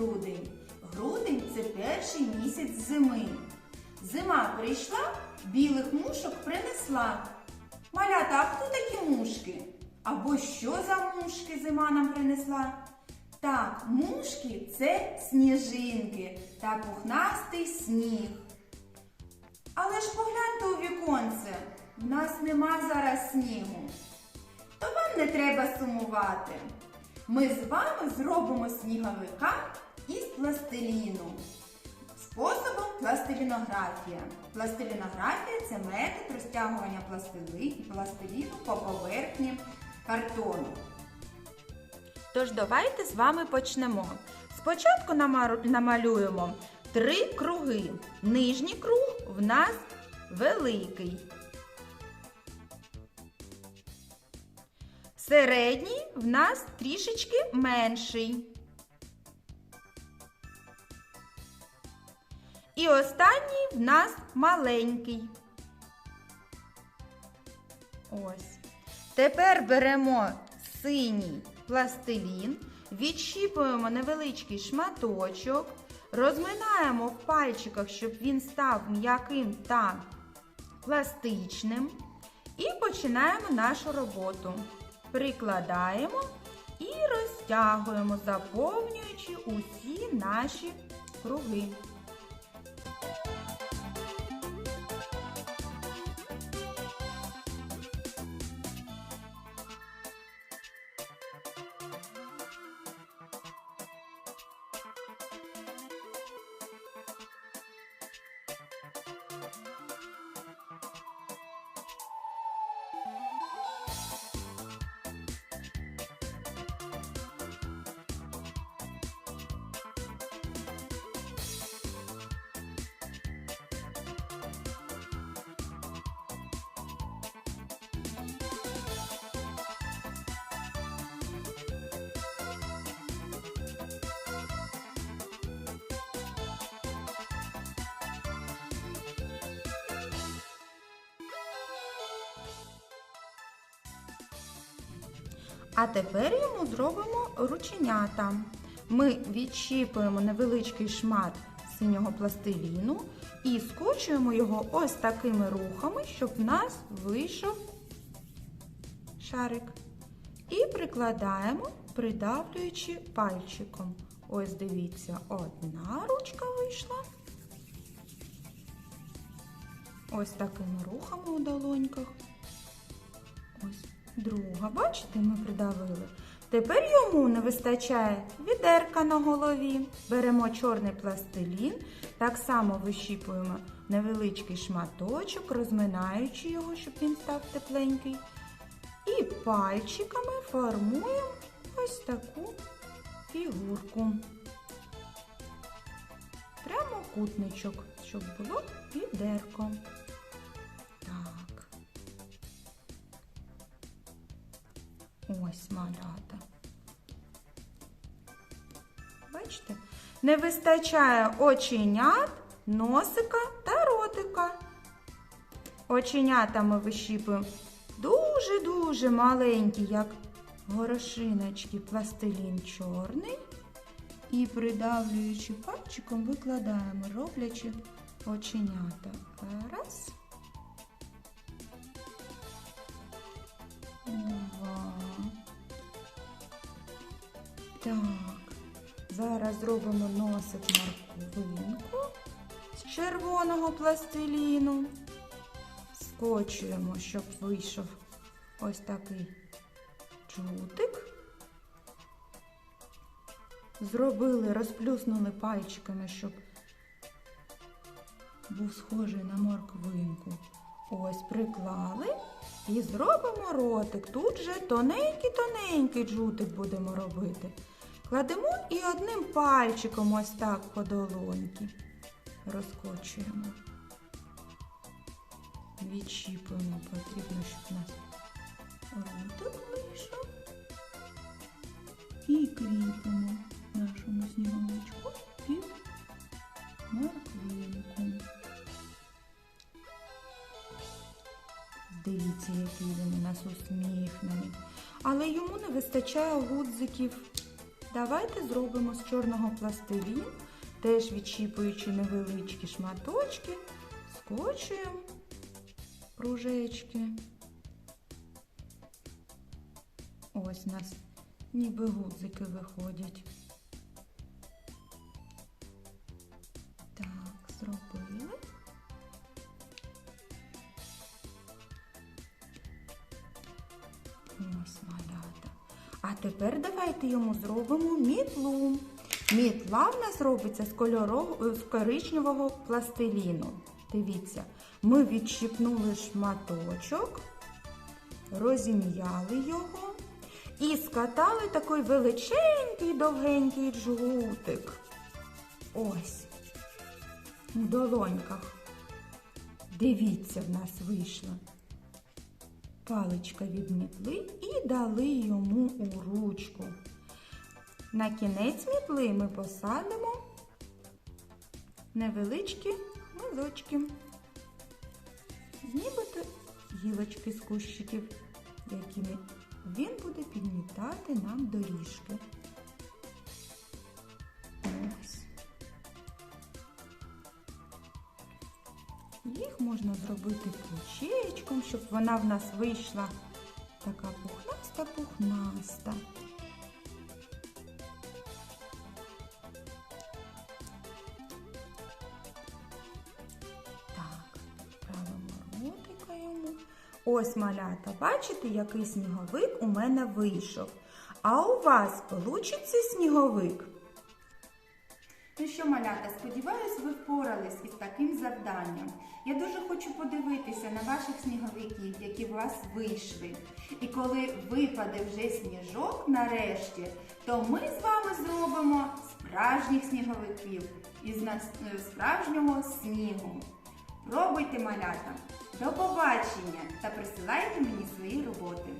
грудень. Грудень це перший місяць зими. Зима прийшла, білих мушок принесла. Малята, а хто такі мушки? Або що за мушки зима нам принесла? Так, мушки це сніжинки та пухнастий сніг. Але ж погляньте у віконце, в нас нема зараз снігу. То вам не треба сумувати. Ми з вами зробимо сніговика із пластиліну. Способом пластилінографія. Пластилінографія це метод розтягування пластиліну по поверхні картону. Тож давайте з вами почнемо. Спочатку намалюємо три круги. Нижній круг в нас великий. Середній в нас трішечки менший. І останній в нас маленький. Ось. Тепер беремо синій пластилін, відщіпуємо невеличкий шматочок, розминаємо в пальчиках, щоб він став м'яким та пластичним. І починаємо нашу роботу. Прикладаємо і розтягуємо, заповнюючи усі наші круги. А тепер йому зробимо рученята. Ми відщіпуємо невеличкий шмат синього пластиліну і скочуємо його ось такими рухами, щоб в нас вийшов шарик. І прикладаємо, придавлюючи пальчиком. Ось дивіться, одна ручка вийшла. Ось такими рухами у долоньках. Друга. Бачите, ми придавили. Тепер йому не вистачає відерка на голові. Беремо чорний пластилін, так само вищіпуємо невеличкий шматочок, розминаючи його, щоб він став тепленький. І пальчиками формуємо ось таку фігурку. Прямокутничок, щоб було відерко. Ось малята. Бачите? Не вистачає оченят, носика та ротика. Оченята ми вищіпуємо дуже-дуже маленькі, як горошиночки, пластилін чорний. І придавлюючи пальчиком, викладаємо, роблячи оченята. Раз. Два. Так. Зараз зробимо носик морковинку з червоного пластиліну. Скочуємо, щоб вийшов ось такий джутик. Зробили, розплюснули пальчиками, щоб був схожий на морквинку. Ось приклали і зробимо ротик. Тут же тоненький-тоненький джутик будемо робити. Кладемо і одним пальчиком ось так по долоньки розкочуємо. Відщіпуємо, потрібно, щоб у нас ротик вийшов. І кріпимо нашому сніговичку під морквинку. Дивіться, який він у нас усміхнений. Але йому не вистачає гудзиків Давайте зробимо з чорного пластилін, теж відщіпуючи невеличкі шматочки, скочуємо кружечки. Ось у нас ніби гудзики виходять. Так, зробили. Ось малята. А тепер давайте йому зробимо мітлу. Мітла в нас робиться з, кольорового, з коричневого пластиліну. Дивіться, ми відщипнули шматочок, розім'яли його і скатали такий величенький довгенький джгутик. Ось. У долоньках. Дивіться, в нас вийшло. Паличка від мітли і дали йому у ручку. На кінець мітли ми посадимо невеличкі мазочки. Нібито гілочки з кущиків, якими він буде підмітати нам доріжки. Їх можна зробити ключечком, щоб вона в нас вийшла така пухнаста-пухнаста. Так, правимо ротика йому. Ось малята, бачите, який сніговик у мене вийшов. А у вас получиться сніговик? Що, малята, сподіваюсь, ви впорались із таким завданням. Я дуже хочу подивитися на ваших сніговиків, які в вас вийшли. І коли випаде вже сніжок нарешті, то ми з вами зробимо справжніх сніговиків із е, справжнього снігу. Пробуйте малята. До побачення та присилайте мені свої роботи.